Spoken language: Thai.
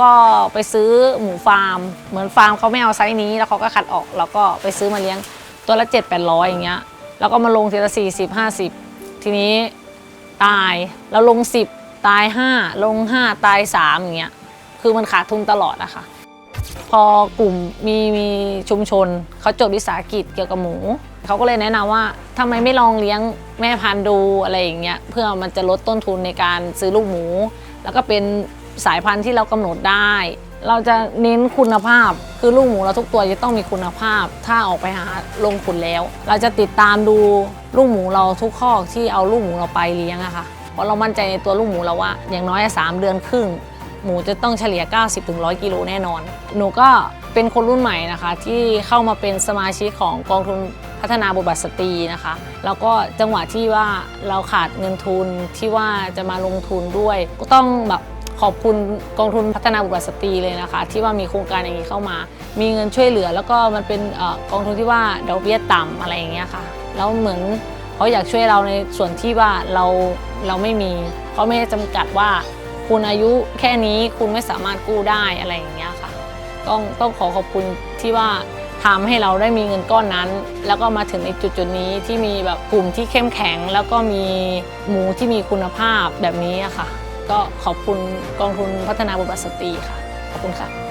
ก็ไปซื้อหมูฟาร์ม เหมือนฟาร์มเขาไม่เอาไซส์นี้ แล้วเขาก็คัดออก แล้วก็ไปซื้อมาเลี้ยงตัวละ 7 8 0 0 อย่างเงี้ย แล้วก็มาลงทีละ 40 50 ทีนี้ตายแล้วลง 10 ตาย 5 ลง 5 ตาย 3 อย่างเงี้ย คือมันขาดทุนตลอดอะค่ะ พอกลุ่มมีมีชุมชนเขาจดวิสาหกิจเกี่ยวกับหมู เขาก็เลยแนะนำว่าทำไมไม่ลองเลี้ยงแม่พันธุ์ดูอะไรอย่างเงี้ยเพื่อมันจะลดต้นทุนในการซื้อลูกหมู แล้วก็เป็นสายพันธุ์ที่เรากำหนดได้ เราจะเน้นคุณภาพคือลูกหมูเราทุกตัวจะต้องมีคุณภาพ ถ้าออกไปหาลงขุนแล้ว เราจะติดตามดูลูกหมูเราทุกข้อกที่เอาลูกหมูเราไปเลี้ยงอะค่ะเพราะเรามั่นใจในตัวลูกหมูเราว่า อย่างน้อยสามเดือนครึ่ง หมูจะต้องเฉลี่ย 90-100 กิโลแน่นอน หนูก็เป็นคนรุ่นใหม่นะคะ ที่เข้ามาเป็นสมาชิกของกองทุนพัฒนาบุตรบัตรสตรีนะคะ แล้วก็จังหวะที่ว่าเราขาดเงินทุนที่ว่าจะมาลงทุนด้วย ก็ต้องแบบขอบคุณกองทุนพัฒนาบุตรบัตรสตรีเลยนะคะ ที่ว่ามีโครงการอย่างนี้เข้ามา มีเงินช่วยเหลือ แล้วก็มันเป็นอกองทุนที่ว่าดอกเบี้ยต่ำอะไรอย่างเงี้ยค่ะแล้วเหมือนเขาอยากช่วยเราในส่วนที่ว่าเราเราไม่มีเขาไม่ได้จำกัดว่า คุณอายุแค่นี้คุณไม่สามารถกู้ได้อะไรอย่างเงี้ยค่ะ ต้องต้องขอขอบคุณที่ว่าทำให้เราได้มีเงินก้อนนั้น แล้วก็มาถึงในจุดจุดนี้ที่มีแบบกลุ่มที่เข้มแข็ง แล้วก็มีหมูที่มีคุณภาพแบบนี้ค่ะ ก็ขอบคุณกองทุนพัฒนาบุตรสตรีค่ะ ขอบคุณค่ะ